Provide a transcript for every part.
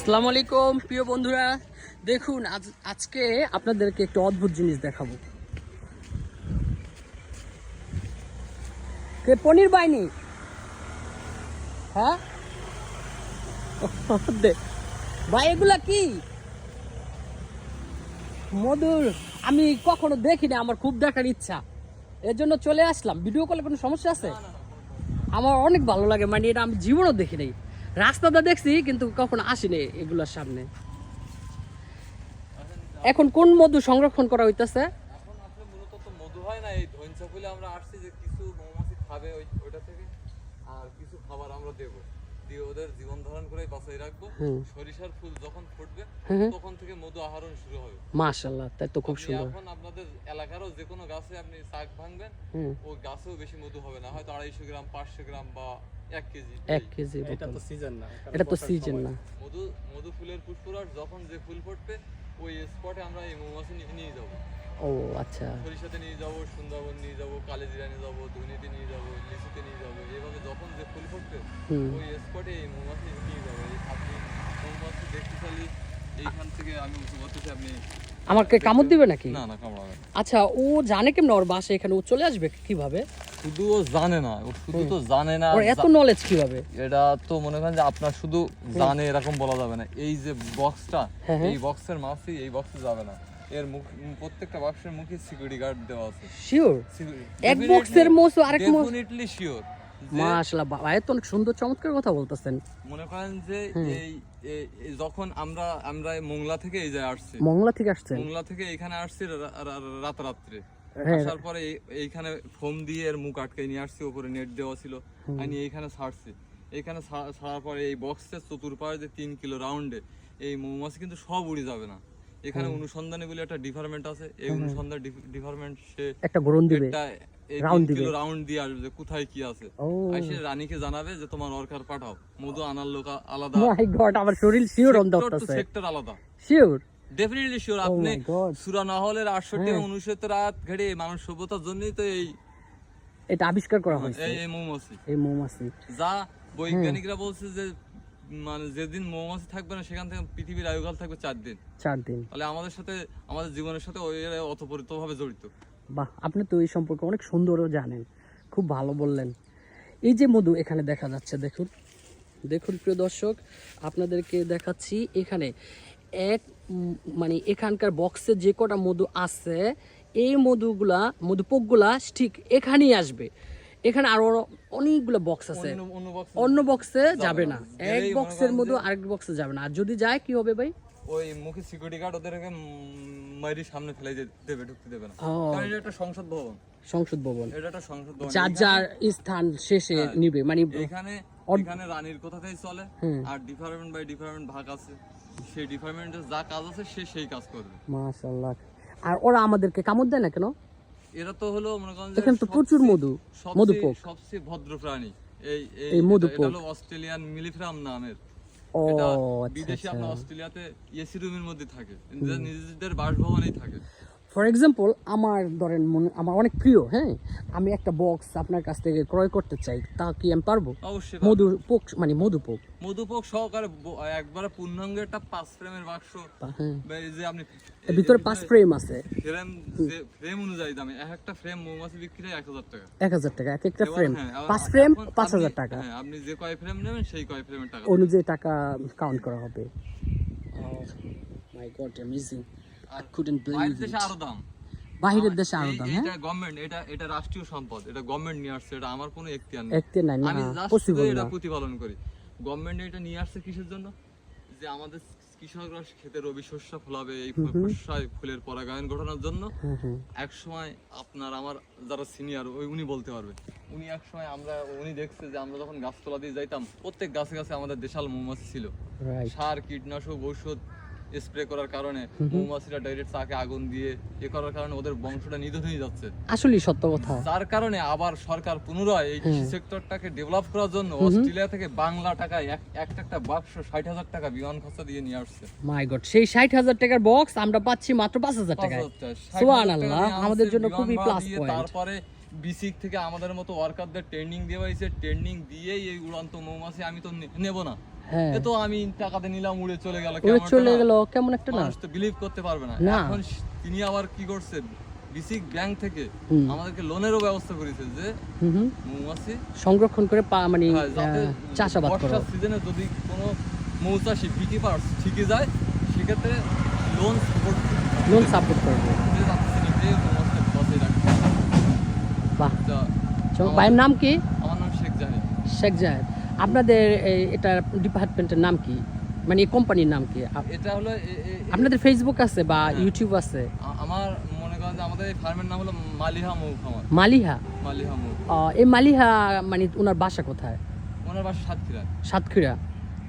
আসসালামু আলাইকুম, প্রিয় বন্ধুরা। দেখুন, আজ আজকে আপনাদেরকে একটু অদ্ভুত জিনিস দেখাবো। কে, পনির বাইনি হ্যাঁ। ভাই, এগুলা কি? মধুর, আমি কখনো দেখিনি, আমার খুব দেখার ইচ্ছা। এর জন্য চলে আসলাম। ভিডিও কলে কোনো সমস্যা আছে? আমার অনেক ভালো লাগে মানে এটা আমি জীবনও দেখি নাই। রাস্তাটা দেখছি কিন্তু কখনো আসিনি এগুলোর সামনে। এখন কোন মধু সংরক্ষণ করা হইতেছে? মাশাল্লাহ তাই তো খুব সুন্দর। এখন আপনাদের এলাকারও যে কোনো গাছে আপনি শাক ভাঙবেন ওই গাছেও বেশি মধু হবে না। হয়তো আড়াইশো গ্রাম পাঁচশো গ্রাম বা এক কেজি এটা তো সিজন না এটা তো সিজন না। মধু মধু ফুলের পুষ্পরাস যখন যে ফুল ফুটবে ওই স্পটে আমরা এই মৌমাছি নিয়ে- নিয়ে যাব। ও আচ্ছা। সরিষাতে নিয়ে যাব সুন্দরবন নিয়ে যাব কালেজিরা নিয়ে যাব ধুনিতে নিয়ে যাব লিচুতে নিয়ে যাব এইভাবে যখন যে ফুল ফুটবে ওই স্পটে এই মৌমাছি নিয়ে যাবে। এই আপনি মৌমাছি দেখতে চাইলে এইখান থেকে আমি উঁচু করতেছি আপনি আমাকে কামড় দিবে নাকি? না না কামড়াবে না। আচ্ছা ও জানে কেমন ওর বাসা এখানে ও চলে আসবে কীভাবে? শুধু ও জানে না ও শুধু তো জানে না ওর এত নলেজ কীভাবে? এটা তো মনে করেন যে আপনার শুধু জানে এরকম বলা যাবে না। এই যে বক্সটা হ্যাঁ, হ্যাঁ। এই বক্সের মাছই এই বক্সে যাবে না। এর মুখ প্রত্যেকটা বক্সের মুখে সিকিউরিটি গার্ড দেওয়া আছে। শিওর এক বক্সের মোস আরেক মোস ডেফিনেটলি শিওর মাশাআল্লাহ ভাই তো অনেক সুন্দর চমৎকার কথা বলতেছেন। মনে করেন যে এই যখন আমরা আমরা মোংলা থেকে এই আসছি। মংলা থেকে আসছেন? মোংলা থেকে এখানে আসছি রা- রা- রাতারাত্রে। হ্যাঁ। আসার পরে এইখানে ফোম দিয়ে এর মুখ আটকে নিয়ে আসছি উপরে নেট দেওয়া ছিল। আমি এইখানে ছাড়ছি। এখানে ছাড়ার পরে এই বক্সের চতুর্পাশে যে তিন কিলো রাউন্ডে এই মৌমাছি কিন্তু সব উড়ে যাবে না। এখানে অনুসন্ধানী বলে একটা ডিপার্টমেন্ট আছে। এই অনুসন্ধান ডিপার্টমেন্ট সে একটা গ্রহণ দিবে। দিবে। রাউন্ড দিয়ে আসবে যে কোথায় কি আছে? ও। রানীকে জানাবে যে তোমার অর্কার পাঠাও। মধু আনার লোক আলাদা। মাই গড আমার শরীর শিওর অন দত্তাছে সেক্টর আলাদা। শিওর ডেফিনেটলি শিওর Oh আপনি নহলের রাত ঘেড়ে মানুষ সভ্যতার জন্যই তো এই এটা আবিষ্কার করা হয়েছে। এই এই মৌমাছি। এই মৌমাছি। যা বৈজ্ঞানিকরা বলছে যে মানে যেদিন মৌমাছি থাকবে না সেখান থেকে পৃথিবীর আয়ুকাল থাকবে চার দিন। চার দিন। তাহলে আমাদের সাথে আমাদের জীবনের সাথে ওই এরা অতপরিতভাবে জড়িত। বাহ আপনি তো এই সম্পর্কে অনেক সুন্দরও জানেন। খুব ভালো বললেন। এই যে মধু এখানে দেখা যাচ্ছে দেখুন। দেখুন প্রিয় দর্শক আপনাদেরকে দেখাচ্ছি এখানে এক মানে এখানকার বক্সে যে কটা মধু আছে এই মধুগুলা মধুপোকগুলা ঠিক এখানেই আসবে। এখানে আরও অনেকগুলো বক্স আছে। অন্য- বক্সে যাবে না। এক বক্সের মধু আরেক বক্সে যাবে না। আর যদি যায় কি হবে ভাই? ওই মুখে সিকিউরিটি গার্ড ওদেরকে মাইরি সামনে ফেলে দেবে ঢুকতে দেবে না। কারণ এটা একটা সংসদ ভবন। সংসদ ভবন। এটা একটা সংসদ ভবন। যার যার স্থান শেষে হ্যাঁ। নিবে মানে এখানে এখানে রানীর কথাতেই চলে। আর ডিপার্টমেন্ট বাই ডিপার্টমেন্ট ভাগ আছে। সেই ডিপার্টমেন্টে যা কাজ আছে সে সেই কাজ করবে। মাশাআল্লাহ। আর ওরা আমাদেরকে কামড় দেয় না কেন? এরা তো হলো মনে করেন এখানে তো প্রচুর মধু মধুপোক। সবচেয়ে ভদ্র প্রাণী। এই এই এই মধুপোক। এটা হলো অস্ট্রেলিয়ান মিলিফ্রাম নামের। ও আচ্ছা বিদেশে আচ্ছা। আপনার অস্ট্রেলিয়াতে এসি রুমের মধ্যে থাকে। নিজেদের বাসভবনেই থাকে। ফর এক্সাম্পল আমার ধরেন মনে- আমার অনেক প্রিয় হ্যাঁ? আমি একটা বক্স আপনার কাছ থেকে ক্রয় করতে চাই তা কি আমি পারব? অবশ্যই মধু পোক মানে মধুপোক। মধুপোক সহকারে ব- একবারে পূর্ণাঙ্গ একটা পাঁচ ফ্রেমের বাক্স। হ্যাঁ। যে আপনি ভিতরে পাঁচ ফ্রেম আছে। ফ্রেম ফ্রেম অনুযায়ী দামে এক একটা ফ্রেম মৌমাছি বিক্রি হয় এক হাজার টাকা। এক হাজার টাকা এক একটা ফ্রেম হ্যাঁ, পাঁচ ফ্রেম পাঁচ হাজার টাকা। হ্যাঁ আপনি যে কয় ফ্রেম নেবেন সেই কয় ফ্রেমের টাকা। অনুযায়ী টাকা কাউন্ট করা হবে। My god amazing I couldn't believe দেশে আরও দাম। বাহিরের দেশে আরও দাম হ্যাঁ? এটা গভর্নমেন্ট এটা এটা রাষ্ট্রীয় সম্পদ এটা গভর্নমেন্ট নিয়ে আসছে এটা আমার কোনো এখতিয়ার নেই। একতে নাই আমি পসিবল এটা প্রতিপালন করি গভর্নমেন্ট এটা নিয়ে আসছে কিসের জন্য? যে আমাদের কৃষকরা খেতে রবি শস্য ফলাবে এই শস্যায় ফুলের পরাগায়ন ঘটানোর জন্য। এক সময় আপনার আমার যারা সিনিয়র ওই উনি বলতে পারবে। উনি এক সময় আমরা উনি দেখছে যে আমরা যখন গাছতলা দিয়ে যাইতাম প্রত্যেক গাছে গাছে আমাদের দেশাল মৌমাছি ছিল। সার কীটনাশক ঔষধ স্প্রে করার কারণে মৌমাছিরা ডাইরেক্ট চাকে আগুন দিয়ে এ করার কারণে ওদের বংশটা নিধন হয়ে যাচ্ছে। আসলে সত্য কথা। যার কারণে আবার সরকার পুনরায় এই কৃষি সেক্টরটাকে ডেভেলপ করার জন্য অস্ট্রেলিয়া থেকে বাংলা টাকায় এক একটা একটা বাক্স ষাট হাজার টাকা বিমান খরচা দিয়ে নিয়ে আসছে। মাই গড সেই ষাট হাজার টাকার বক্স আমরা পাচ্ছি মাত্র পাঁচ হাজার পাঁচ টাকায়। সুবহানাল্লাহ, আমাদের জন্য খুবই দিয়ে, point। তারপরে বিসিক থেকে আমাদের মতো ওয়ার্কারদের ট্রেনিং দেওয়া হয়েছে। ট্রেনিং দিয়েই এই উড়ান্ত মৌমাছি আমি তো নেব না। হ্যাঁ। তো আমি টাকাতে নিলাম উড়ে চলে গেল। উড়ে চলে গেল কেমন একটা না? মানুষ তো বিলিভ করতে পারবে না। এখন তিনি আবার কি করছে বিসিক ব্যাংক থেকে আমাদেরকে লোনেরও ব্যবস্থা করেছে যে মৌমাছি সংরক্ষণ করে পা মানে হ্যাঁ, চাষাবাদ করো। বর্ষার সিজনে যদি কোনো মৌচাষি বিকি পার্স ঠিকই যায় সেক্ষেত্রে লোন সাপোর্ট লোন সাপোর্ট করবে। বাহ। ভাইয়ের নাম কি? আমার নাম শেখ জাহিদ। শেখ জাহেদ। আপনাদের এটা ডিপার্টমেন্টের নাম কি? মানে কোম্পানির নাম কি? এটা হলো আপনাদের ফেসবুক আছে বা হ্যাঁ। ইউটিউব আছে? আমার মনে করেন যে আমাদের এই ফার্মের নাম হলো মালিহা মুখ খামার মালিহা? মালিহা মুখ। এই মালিহা মানে ওনার বাসা কোথায়? ওনার বাসা সাতক্ষীরা। সাতক্ষীরা।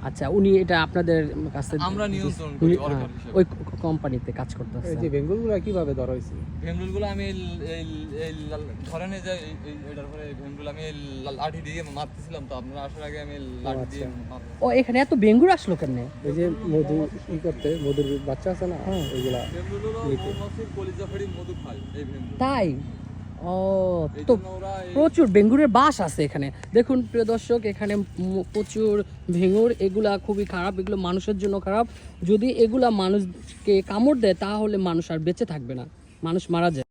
আচ্ছা উনি এটা আপনাদের কাছে আমরা নিয়ন্ত্রণ করি হ্যাঁ। ওই কোম্পানিতে কাজ করতেছে এই যে বেঙ্গলগুলো কীভাবে ধরা হয়েছিল ভেমরুলগুলো আমি এই এই এই লাল- ধরেন যে এটার পরে ভেমরুল আমি লা- লাঠি দিয়ে মারতেছিলাম তো আপনারা আসার আগে আমি লাঠি দিয়ে ও এখানে এত বেঙ্গুর আসলো কেন এই যে মধু ই করতে মধুর বাচ্চা আছে না হ্যাঁ। ওইগুলা হলো কলিজা ফেড়ি মধু খায় এই তাই? ও তো প্রচুর বেঙ্গুরের বাস আছে এখানে। দেখুন প্রিয় দর্শক এখানে প্রচুর ভেঙুর এগুলা খুবই খারাপ এগুলো মানুষের জন্য খারাপ। যদি এগুলা মানুষকে কামড় দেয় তাহলে মানুষ আর বেঁচে থাকবে না। মানুষ মারা যায়।